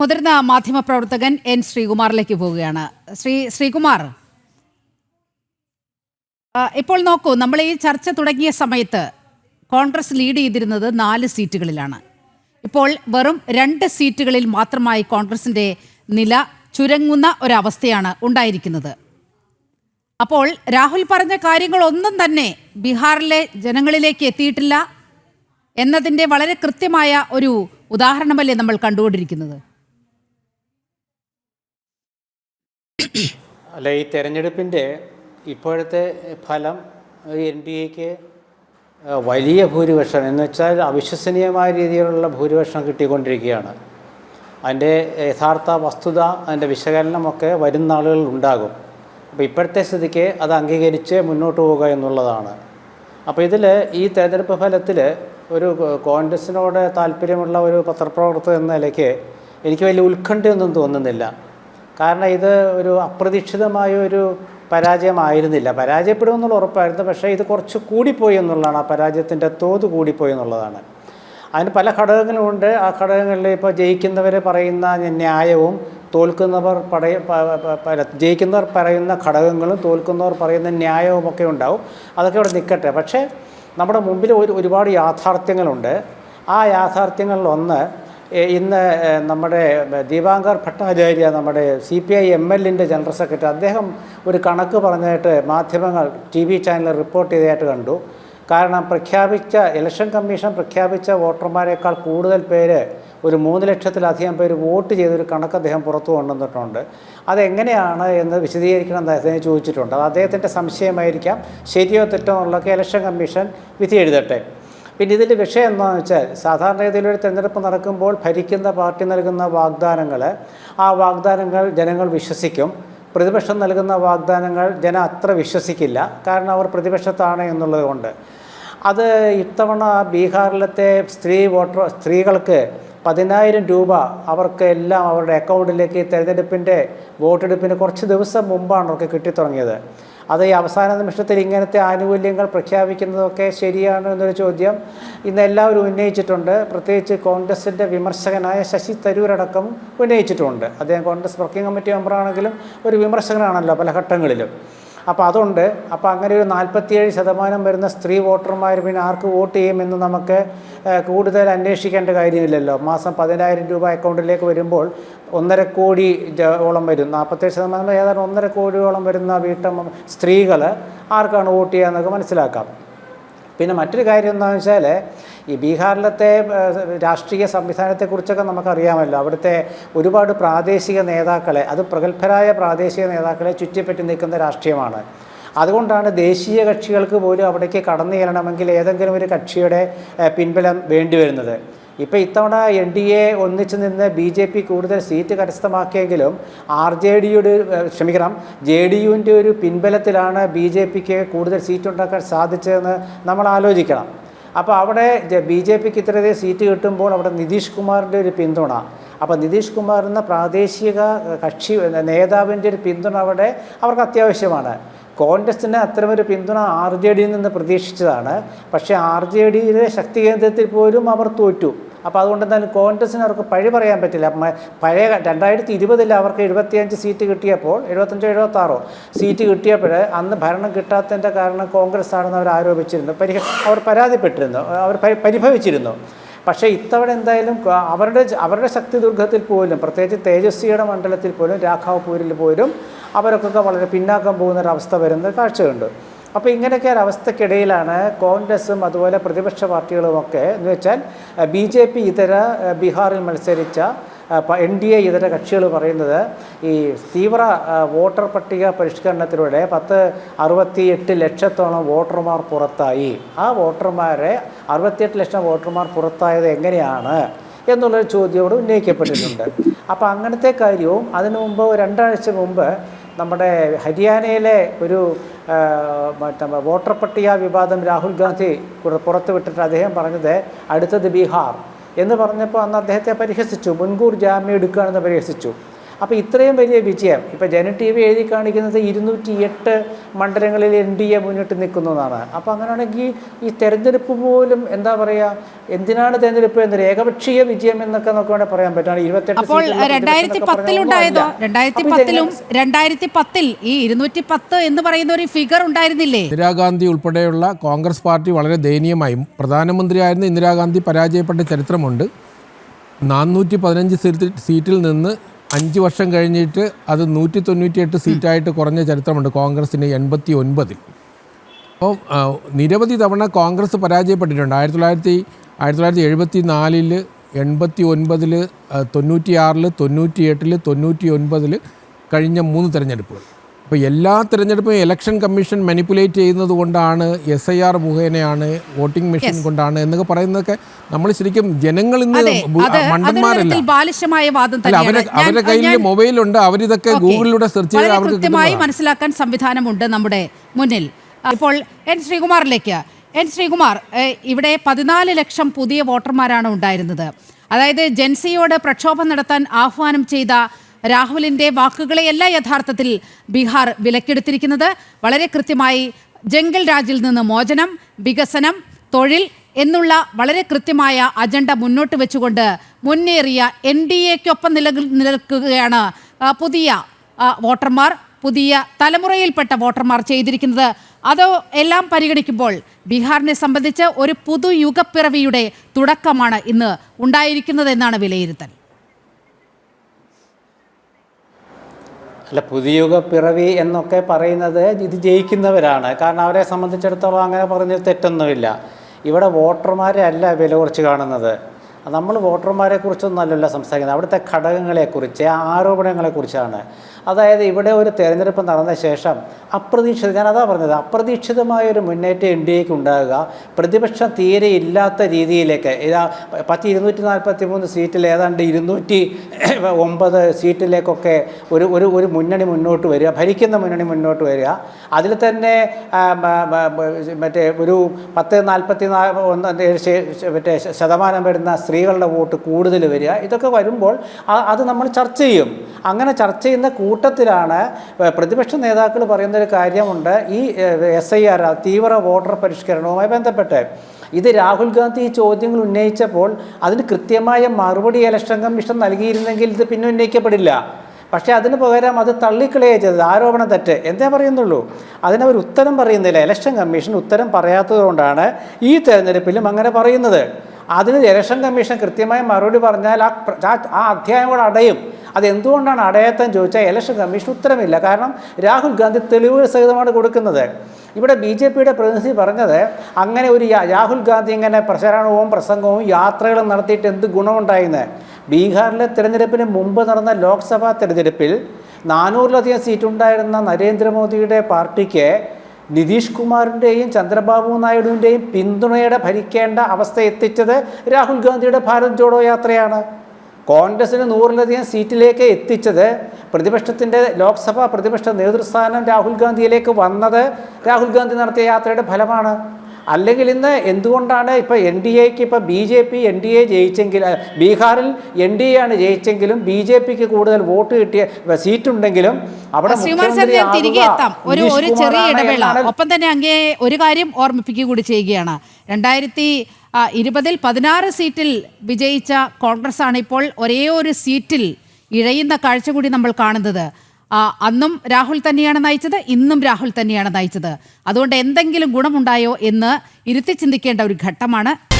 മുതിർന്ന മാധ്യമപ്രവർത്തകൻ എൻ ശ്രീകുമാറിലേക്ക് പോവുകയാണ്. ശ്രീ ശ്രീകുമാർ ഇപ്പോൾ നോക്കൂ നമ്മൾ ഈ ചർച്ച തുടങ്ങിയ സമയത്ത് കോൺഗ്രസ് ലീഡ് ചെയ്തിരുന്നത് നാല് സീറ്റുകളിലാണ്. ഇപ്പോൾ വെറും രണ്ട് സീറ്റുകളിൽ മാത്രമായി കോൺഗ്രസിന്റെ നില ചുരുങ്ങുന്ന ഒരവസ്ഥയാണ് ഉണ്ടായിരിക്കുന്നത്. അപ്പോൾ രാഹുൽ പറഞ്ഞ കാര്യങ്ങളൊന്നും തന്നെ ബീഹാറിലെ ജനങ്ങളിലേക്ക് എത്തിയിട്ടില്ല എന്നതിന്റെ വളരെ കൃത്യമായ ഒരു ഉദാഹരണമല്ലേ നമ്മൾ കണ്ടുകൊണ്ടിരിക്കുന്നത്? അല്ല ഈ തെരഞ്ഞെടുപ്പിന്റെ ഇപ്പോഴത്തെ ഫലം എൻ ഡി എക്ക് വലിയ ഭൂരിപക്ഷം എന്ന് വെച്ചാൽ അവിശ്വസനീയമായ രീതിയിലുള്ള ഭൂരിപക്ഷം കിട്ടിക്കൊണ്ടിരിക്കുകയാണ്. അതിന്റെ യഥാർത്ഥ വസ്തുത അതിന്റെ വിശകലനമൊക്കെ വരുന്ന നാളുകളിൽ ഉണ്ടാകും. അപ്പോൾ ഇപ്പോഴത്തെ സ്ഥിതിക്ക് അത് അംഗീകരിച്ച് മുന്നോട്ട് പോവുക എന്നുള്ളതാണ്. അപ്പോൾ ഇതിൽ ഈ തെരഞ്ഞെടുപ്പ് ഫലത്തിൽ ഒരു കോൺഗ്രസിനോട് താല്പര്യമുള്ള ഒരു പത്രപ്രവർത്തകൻ എന്ന നിലയ്ക്ക് എനിക്ക് വലിയ ഉത്കണ്ഠയൊന്നും തോന്നുന്നില്ല. കാരണം ഇത് ഒരു അപ്രതീക്ഷിതമായ ഒരു പരാജയമായിരുന്നില്ല. പരാജയപ്പെടുമെന്നുള്ള ഉറപ്പായിരുന്നു. പക്ഷേ ഇത് കുറച്ച് കൂടിപ്പോയി എന്നുള്ളതാണ്. ആ പരാജയത്തിന്റെ തോത് കൂടിപ്പോയി എന്നുള്ളതാണ്. അതിന് പല ഘടകങ്ങളുമുണ്ട് ആ ഘടകങ്ങളിൽ ഇപ്പോൾ ജയിക്കുന്നവർ പറയുന്ന ന്യായവും തോൽക്കുന്നവർ പറയ ജയിക്കുന്നവർ പറയുന്ന ഘടകങ്ങളും തോൽക്കുന്നവർ പറയുന്ന ന്യായവും ഒക്കെ ഉണ്ടാവും. അതൊക്കെ ഇവിടെ നിൽക്കട്ടെ. പക്ഷേ നമ്മുടെ മുമ്പിൽ ഒരു ഒരുപാട് യാഥാർത്ഥ്യങ്ങളുണ്ട്. ആ യാഥാർത്ഥ്യങ്ങളിലൊന്ന് ഏ- ഇന്ന് നമ്മുടെ ദീപാങ്കർ ഭട്ടാചാര്യ നമ്മുടെ സി പി ഐ എം എല്ലിന്റെ ജനറൽ സെക്രട്ടറി അദ്ദേഹം ഒരു കണക്ക് പറഞ്ഞതായിട്ട് മാധ്യമങ്ങൾ ടി വി ചാനൽ റിപ്പോർട്ട് ചെയ്തതായിട്ട് കണ്ടു. കാരണം പ്രഖ്യാപിച്ച ഇലക്ഷൻ കമ്മീഷൻ പ്രഖ്യാപിച്ച വോട്ടർമാരെക്കാൾ കൂടുതൽ പേര് ഒരു മൂന്ന് ലക്ഷത്തിലധികം പേര് വോട്ട് ചെയ്തൊരു കണക്ക് അദ്ദേഹം പുറത്തു കൊണ്ടുവന്നിട്ടുണ്ട്. അതെങ്ങനെയാണ് എന്ന് വിശദീകരിക്കണം എന്ന് അദ്ദേഹം ചോദിച്ചിട്ടുണ്ട്. അത് അദ്ദേഹത്തിന്റെ സംശയമായിരിക്കാം. ശരിയോ തെറ്റോ എന്നുള്ളതൊക്കെ ഇലക്ഷൻ കമ്മീഷൻ വിധി എഴുതട്ടെ പിന്നെ ഇതിന്റെ വിഷയം എന്താണെന്ന് വെച്ചാൽ സാധാരണഗതിയിൽ ഒരു തെരഞ്ഞെടുപ്പ് നടക്കുമ്പോൾ ഭരിക്കുന്ന പാർട്ടി നൽകുന്ന വാഗ്ദാനങ്ങൾ ആ വാഗ്ദാനങ്ങൾ ജനങ്ങൾ വിശ്വസിക്കും. പ്രതിപക്ഷം നൽകുന്ന വാഗ്ദാനങ്ങൾ ജനം അത്ര വിശ്വസിക്കില്ല. കാരണം അവർ പ്രതിപക്ഷത്താണ് എന്നുള്ളത് കൊണ്ട്. അത് ഇത്തവണ ബീഹാറിലത്തെ സ്ത്രീ വോട്ടർ സ്ത്രീകൾക്ക് പതിനായിരം രൂപ അവർക്ക് എല്ലാം അവരുടെ അക്കൗണ്ടിലേക്ക് തെരഞ്ഞെടുപ്പിന്റെ വോട്ടെടുപ്പിന് കുറച്ച് ദിവസം മുമ്പാണ് അവർക്ക് കിട്ടിത്തുടങ്ങിയത്. അത് ഈ അവസാന നിമിഷത്തിൽ ഇങ്ങനത്തെ ആനുകൂല്യങ്ങൾ പ്രഖ്യാപിക്കുന്നതൊക്കെ ശരിയാണോ എന്നൊരു ചോദ്യം. ഇന്ന് എല്ലാവരും ഉന്നയിച്ചിട്ടുണ്ട്. പ്രത്യേകിച്ച് കോൺഗ്രസിന്റെ വിമർശകനായ ശശി തരൂരടക്കം ഉന്നയിച്ചിട്ടുണ്ട്. അദ്ദേഹം കോൺഗ്രസ് വർക്കിംഗ് കമ്മിറ്റി മെമ്പറാണെങ്കിലും ഒരു വിമർശകനാണല്ലോ പല ഘട്ടങ്ങളിലും. അപ്പോൾ അതുണ്ട്. അപ്പോൾ അങ്ങനെ ഒരു നാൽപ്പത്തിയേഴ് ശതമാനം വരുന്ന സ്ത്രീ വോട്ടർമാർ പിന്നെ ആർക്ക് വോട്ട് ചെയ്യുമെന്ന് നമുക്ക് കൂടുതൽ അന്വേഷിക്കേണ്ട കാര്യമില്ലല്ലോ. മാസം പതിനായിരം രൂപ അക്കൗണ്ടിലേക്ക് വരുമ്പോൾ ഒന്നര കോടി ഓളം വരും. നാൽപ്പത്തേഴ് ശതമാനം ഏതാണ്ട് ഒന്നര കോടിയോളം വരുന്ന വീട്ടമ്മ സ്ത്രീകൾ ആർക്കാണ് വോട്ട് ചെയ്യുക എന്നൊക്കെ മനസ്സിലാക്കാം. പിന്നെ മറ്റൊരു കാര്യം എന്താണെന്ന് വെച്ചാൽ ഈ ബീഹാറിലത്തെ രാഷ്ട്രീയ സംവിധാനത്തെക്കുറിച്ചൊക്കെ നമുക്കറിയാമല്ലോ. അവിടുത്തെ ഒരുപാട് പ്രാദേശിക നേതാക്കളെ അത് പ്രഗത്ഭരായ പ്രാദേശിക നേതാക്കളെ ചുറ്റിപ്പറ്റി നിൽക്കുന്ന രാഷ്ട്രീയമാണ്. അതുകൊണ്ടാണ് ദേശീയ കക്ഷികൾക്ക് പോലും അവിടേക്ക് കടന്നു ചെല്ലണമെങ്കിൽ ഏതെങ്കിലും ഒരു കക്ഷിയുടെ പിൻബലം വേണ്ടി വരുന്നത് ഇപ്പോൾ ഇത്തവണ എൻ ഡി എ ഒന്നിച്ച് നിന്ന് ബി ജെ പി കൂടുതൽ സീറ്റ് കരസ്ഥമാക്കിയെങ്കിലും ആർ ജെ ഡിയുടെ ക്ഷമിക്കണം ജെ ഡി യുവിന്റെ ഒരു പിൻബലത്തിലാണ് ബി ജെ പിക്ക് കൂടുതൽ സീറ്റ് ഉണ്ടാക്കാൻ സാധിച്ചതെന്ന് നമ്മൾ ആലോചിക്കണം. അപ്പോൾ അവിടെ ബി ജെ പിക്ക് ഇത്രയധികം സീറ്റ് കിട്ടുമ്പോൾ അവിടെ നിതീഷ് കുമാറിന്റെ ഒരു പിന്തുണ. അപ്പോൾ നിതീഷ് കുമാർ എന്ന പ്രാദേശിക കക്ഷി നേതാവിന്റെ ഒരു പിന്തുണ അവിടെ അവർക്ക് അത്യാവശ്യമാണ്. കോൺഗ്രസിന് അത്തരമൊരു പിന്തുണ ആർ ജെ ഡിയിൽ നിന്ന് പ്രതീക്ഷിച്ചതാണ്. പക്ഷേ ആർ ജെ ഡിയിലെ ശക്തി കേന്ദ്രത്തിൽ പോലും അവർ തോറ്റു. അപ്പോൾ അതുകൊണ്ട് എന്തായാലും കോൺഗ്രസിന് അവർക്ക് പഴി പറയാൻ പറ്റില്ല. പഴയ രണ്ടായിരത്തി ഇരുപതിൽ അവർക്ക് എഴുപത്തിയഞ്ച് സീറ്റ് കിട്ടിയപ്പോൾ എഴുപത്തഞ്ചോ എഴുപത്താറോ സീറ്റ് കിട്ടിയപ്പോൾ അന്ന് ഭരണം കിട്ടാത്തതിന്റെ കാരണം കോൺഗ്രസ് ആണെന്ന് അവർ ആരോപിച്ചിരുന്നു. പരിഹ അവർ പരാതിപ്പെട്ടിരുന്നു. അവർ പരിഭവിച്ചിരുന്നു. പക്ഷേ ഇത്തവണ എന്തായാലും അവരുടെ അവരുടെ ശക്തി ദുർഗത്തിൽ പോലും പ്രത്യേകിച്ച് തേജസ്വിയുടെ മണ്ഡലത്തിൽ പോലും രാഘവപൂരിൽ പോലും അവരൊക്കെ വളരെ പിന്നാക്കം പോകുന്ന ഒരു അവസ്ഥ വരുന്ന കാഴ്ചയുണ്ട്. അപ്പോൾ ഇങ്ങനെയൊക്കെ ഒരു അവസ്ഥക്കിടയിലാണ് കോൺഗ്രസും അതുപോലെ പ്രതിപക്ഷ പാർട്ടികളുമൊക്കെ എന്ന് വെച്ചാൽ ബി ജെ പി ഇതര ബീഹാറിൽ മത്സരിച്ച എൻ ഡി എ ഇതര കക്ഷികൾ പറയുന്നത് ഈ തീവ്ര വോട്ടർ പട്ടിക പരിഷ്കരണത്തിലൂടെ പത്ത് അറുപത്തി എട്ട് ലക്ഷത്തോളം വോട്ടർമാർ പുറത്തായി. ആ വോട്ടർമാരെ അറുപത്തിയെട്ട് ലക്ഷം വോട്ടർമാർ പുറത്തായത് എങ്ങനെയാണ് എന്നുള്ളൊരു ചോദ്യമോട് ഉന്നയിക്കപ്പെട്ടിട്ടുണ്ട്. അപ്പോൾ അങ്ങനത്തെ കാര്യവും അതിനു മുമ്പ് രണ്ടാഴ്ച മുമ്പ് നമ്മുടെ ഹരിയാനയിലെ ഒരു മറ്റേ വോട്ടർ പട്ടിക വിവാദം രാഹുൽ ഗാന്ധി പുറ- പുറത്തുവിട്ടിട്ട് അദ്ദേഹം പറഞ്ഞത് അടുത്തത് ബീഹാർ എന്ന് പറഞ്ഞപ്പോൾ അന്ന് അദ്ദേഹത്തെ പരിഹസിച്ചു. മുൻകൂർ ജാമ്യം എടുക്കുകയാണെന്ന് പരിഹസിച്ചു. അപ്പോൾ ഇത്രയും വലിയ വിജയം ഇപ്പോൾ ജന ടി വി എഴുതി കാണിക്കുന്നത് ഇരുന്നൂറ്റി എട്ട് മണ്ഡലങ്ങളിൽ എൻ ഡി എ മുന്നിട്ട് നിൽക്കുന്നു എന്നാണ് അപ്പോൾ അങ്ങനെയാണെങ്കിൽ ഈ തെരഞ്ഞെടുപ്പ് പോലും എന്താ പറയുക എന്തിനാണ് തെരഞ്ഞെടുപ്പ് എന്നൊരു ഏകപക്ഷീയ വിജയം എന്നൊക്കെ നമുക്ക് വേണമെങ്കിൽ പറയാൻ പറ്റും. ഇരുപത്തെട്ട് അപ്പോൾ സീറ്റുള്ള രണ്ടായിരത്തി പ്രതിപക്ഷം എന്നൊക്കെ പത്തിലുണ്ടായതോ പറഞ്ഞൊന്നുമല്ല. രണ്ടായിരത്തി പത്തിലും രണ്ടായിരത്തി പത്തിൽ ഈ ഇരുന്നൂറ്റി പത്ത് എന്ന് പറയുന്ന ഒരു ഫിഗർ ഉണ്ടായിരുന്നില്ലേ? ഇന്ദിരാഗാന്ധി ഉൾപ്പെടെയുള്ള കോൺഗ്രസ് പാർട്ടി വളരെ ദയനീയമായും പ്രധാനമന്ത്രിയായിരുന്ന ഇന്ദിരാഗാന്ധി പരാജയപ്പെട്ട ചരിത്രമുണ്ട്. നാനൂറ്റി പതിനഞ്ച് സീറ്റ് സീറ്റിൽ നിന്ന് അഞ്ച് വർഷം കഴിഞ്ഞിട്ട് അത് നൂറ്റി തൊണ്ണൂറ്റിയെട്ട് സീറ്റായിട്ട് കുറഞ്ഞ ചരിത്രമുണ്ട് കോൺഗ്രസിന് എൺപത്തി ഒൻപതിൽ അപ്പോൾ നിരവധി തവണ കോൺഗ്രസ് പരാജയപ്പെട്ടിട്ടുണ്ട്. ആയിരത്തി തൊള്ളായിരത്തി ആയിരത്തി തൊള്ളായിരത്തി എഴുപത്തി നാലിൽ എൺപത്തി ഒൻപതിൽ തൊണ്ണൂറ്റി ആറിൽ തൊണ്ണൂറ്റി എട്ടിൽ തൊണ്ണൂറ്റി ഒൻപതിൽ കഴിഞ്ഞ മൂന്ന് തെരഞ്ഞെടുപ്പുകൾ. അപ്പോൾ എല്ലാ തിരഞ്ഞെടുപ്പും ഇലക്ഷൻ കമ്മീഷൻ മാനിപ്പുലേറ്റ് ചെയ്യുന്നത് കൊണ്ടാണ് എസ് ഐ ആർ മുഖേനയാണ് വോട്ടിംഗ് മെഷീൻ കൊണ്ടാണ് എന്നൊക്കെ പറയുന്നതൊക്കെ നമ്മൾ ശരിക്കും ജനങ്ങൾ ഇന്ന് മണ്ടന്മാരല്ല. ബാലിശമായ വാദം അവരുടെ കയ്യിൽ മൊബൈലുണ്ട് അവരിതൊക്കെ. ഗൂഗിളിലൂടെ സെർച്ച് ചെയ്ത് അവർക്ക് കൃത്യമായി മനസ്സിലാക്കാൻ സംവിധാനമുണ്ട് നമ്മുടെ മുന്നിൽ. ഇപ്പോൾ എൻ ശ്രീകുമാറിലേക്ക്. എൻ ശ്രീകുമാർ ഇവിടെ പതിനാല് ലക്ഷം പുതിയ വോട്ടർമാരാണ് ഉണ്ടായിരുന്നത്. അതായത് ജെൻസിയോട് പ്രക്ഷോഭം നടത്താൻ ആഹ്വാനം ചെയ്ത രാഹുലിന്റെ വാക്കുകളെയല്ല യഥാർത്ഥത്തിൽ ബീഹാർ വിലക്കെടുത്തിരിക്കുന്നത്. വളരെ കൃത്യമായി ജംഗൽ രാജിൽ നിന്ന് മോചനം വികസനം തൊഴിൽ എന്നുള്ള വളരെ കൃത്യമായ അജണ്ട മുന്നോട്ട് വെച്ചുകൊണ്ട് മുന്നേറിയ എൻ ഡി എക്കൊപ്പം നില നിലക്കുകയാണ് പുതിയ വോട്ടർമാർ പുതിയ തലമുറയിൽപ്പെട്ട വോട്ടർമാർ ചെയ്തിരിക്കുന്നത്. അതോ എല്ലാം പരിഗണിക്കുമ്പോൾ ബീഹാറിനെ സംബന്ധിച്ച് ഒരു പുതുയുഗപ്പിറവിയുടെ തുടക്കമാണ് ഇന്ന് ഉണ്ടായിരിക്കുന്നത് എന്നാണ് വിലയിരുത്തൽ. അല്ല പുതിയുഗ പിറവി എന്നൊക്കെ പറയുന്നത് ഇത് ജയിക്കുന്നവരാണ്. കാരണം അവരെ സംബന്ധിച്ചിടത്തോളം അങ്ങനെ പറഞ്ഞ തെറ്റൊന്നുമില്ല. ഇവിടെ വോട്ടർമാരെ അല്ല വില കുറച്ച് കാണുന്നത്. നമ്മൾ വോട്ടർമാരെ കുറിച്ചൊന്നും അല്ലല്ലോ സംസാരിക്കുന്നത്. അവിടുത്തെ ഘടകങ്ങളെക്കുറിച്ച് ആരോപണങ്ങളെക്കുറിച്ചാണ്. അതായത് ഇവിടെ ഒരു തെരഞ്ഞെടുപ്പ് നടന്ന ശേഷം അപ്രതീക്ഷിത ഞാൻ അതാ പറഞ്ഞത് അപ്രതീക്ഷിതമായൊരു മുന്നേറ്റം എക്ക് ഉണ്ടാകുക പ്രതിപക്ഷം തീരെ ഇല്ലാത്ത രീതിയിലേക്ക് ഇതാ പത്ത് ഇരുന്നൂറ്റി നാൽപ്പത്തി മൂന്ന് സീറ്റിൽ ഏതാണ്ട് ഇരുന്നൂറ്റി ഒമ്പത് സീറ്റിലേക്കൊക്കെ ഒരു ഒരു ഒരു മുന്നണി മുന്നോട്ട് വരിക ഭരിക്കുന്ന മുന്നണി മുന്നോട്ട് വരിക. അതിൽ തന്നെ മറ്റേ ഒരു പത്ത് നാൽപ്പത്തി നാല് ഒന്ന് മറ്റേ ശതമാനം വരുന്ന സ്ത്രീകളുടെ വോട്ട് കൂടുതൽ വരിക ഇതൊക്കെ വരുമ്പോൾ അത് നമ്മൾ ചർച്ച ചെയ്യും. അങ്ങനെ ചർച്ച ചെയ്യുന്ന കൂട്ടത്തിലാണ് പ്രതിപക്ഷ നേതാക്കൾ പറയുന്നൊരു കാര്യമുണ്ട്. ഈ എസ് ഐ ആർ തീവ്ര വോട്ടർ പരിഷ്കരണവുമായി ബന്ധപ്പെട്ട്. ഇത് രാഹുൽ ഗാന്ധി ഈ ചോദ്യങ്ങൾ ഉന്നയിച്ചപ്പോൾ അതിന് കൃത്യമായ മറുപടി ഇലക്ഷൻ കമ്മീഷൻ നൽകിയിരുന്നെങ്കിൽ ഇത് പിന്നെ ഉന്നയിക്കപ്പെടില്ല. പക്ഷേ അതിന് പകരം അത് തള്ളിക്കളയുക ചെയ്തത്. ആരോപണം തെറ്റ്. എന്തേ പറയുന്നുള്ളൂ? അതിനവർ ഉത്തരം പറയുന്നില്ല. ഇലക്ഷൻ കമ്മീഷൻ ഉത്തരം പറയാത്തതുകൊണ്ടാണ് ഈ തെരഞ്ഞെടുപ്പിലും അങ്ങനെ പറയുന്നത്. അതിന് ഇലക്ഷൻ കമ്മീഷൻ കൃത്യമായി മറുപടി പറഞ്ഞാൽ ആ ആ- അധ്യായം കൂടെ അടയും. അതെന്തുകൊണ്ടാണ് എന്തുകൊണ്ടാണ് അടയാത്തം ചോദിച്ചാൽ ഇലക്ഷൻ കമ്മീഷൻ ഉത്തരമില്ല. കാരണം രാഹുൽ ഗാന്ധി തെളിവ് സഹിതമാണ് കൊടുക്കുന്നത്. ഇവിടെ ബി ജെ പിയുടെ പ്രതിനിധി പറഞ്ഞത് അങ്ങനെ ഒരു രാഹുൽ ഗാന്ധി ഇങ്ങനെ പ്രചാരണവും പ്രസംഗവും യാത്രകളും നടത്തിയിട്ട് എന്ത് ഗുണമുണ്ടായിന്ന്? ബീഹാറിലെ തിരഞ്ഞെടുപ്പിന് മുമ്പ് നടന്ന ലോക്സഭാ തിരഞ്ഞെടുപ്പിൽ നാനൂറിലധികം സീറ്റുണ്ടായിരുന്ന നരേന്ദ്രമോദിയുടെ പാർട്ടിക്ക് നിതീഷ് കുമാറിന്റെയും ചന്ദ്രബാബു നായിഡുവിന്റെയും പിന്തുണയുടെ ഭരിക്കേണ്ട അവസ്ഥ എത്തിച്ചത് രാഹുൽ ഗാന്ധിയുടെ ഭാരത് ജോഡോ യാത്രയാണ്. കോൺഗ്രസിന് നൂറിലധികം സീറ്റിലേക്ക് എത്തിച്ചത് പ്രതിപക്ഷത്തിന്റെ ലോക്സഭാ പ്രതിപക്ഷ നേതൃസ്ഥാനം രാഹുൽ ഗാന്ധിയിലേക്ക് വന്നത് രാഹുൽ ഗാന്ധി നടത്തിയ യാത്രയുടെ ഫലമാണ്. അല്ലെങ്കിൽ ഇന്ന് എന്തുകൊണ്ടാണ് ഇപ്പോൾ എൻ ഡി എക്ക് ഇപ്പോൾ B J P N D A ജയിച്ചെങ്കിൽ ബീഹാറിൽ എൻ ഡി എ ആണ് ജയിച്ചെങ്കിലും ബി ജെ പിക്ക് കൂടുതൽ വോട്ട് കിട്ടിയ സീറ്റുണ്ടെങ്കിലും അവിടെ തിരികെ എത്താം. ഒരു ഒരു ചെറിയ ഇടവേള. ഒപ്പം തന്നെ അങ്ങേ ഒരു കാര്യം ഓർമ്മിപ്പിക്കുക കൂടി ചെയ്യുകയാണ്. രണ്ടായിരത്തി ഇരുപതിൽ പതിനാറ് സീറ്റിൽ വിജയിച്ച കോൺഗ്രസ് ആണ് ഇപ്പോൾ ഒരേ ഒരു സീറ്റിൽ ഇഴയുന്ന കാഴ്ച കൂടി നമ്മൾ കാണുന്നത്. അന്നും രാഹുൽ തന്നെയാണ് നയിച്ചത് ഇന്നും രാഹുൽ തന്നെയാണ് നയിച്ചത്. അതുകൊണ്ട് എന്തെങ്കിലും ഗുണമുണ്ടായോ എന്ന് ഇരുത്തി ചിന്തിക്കേണ്ട ഒരു ഘട്ടമാണ്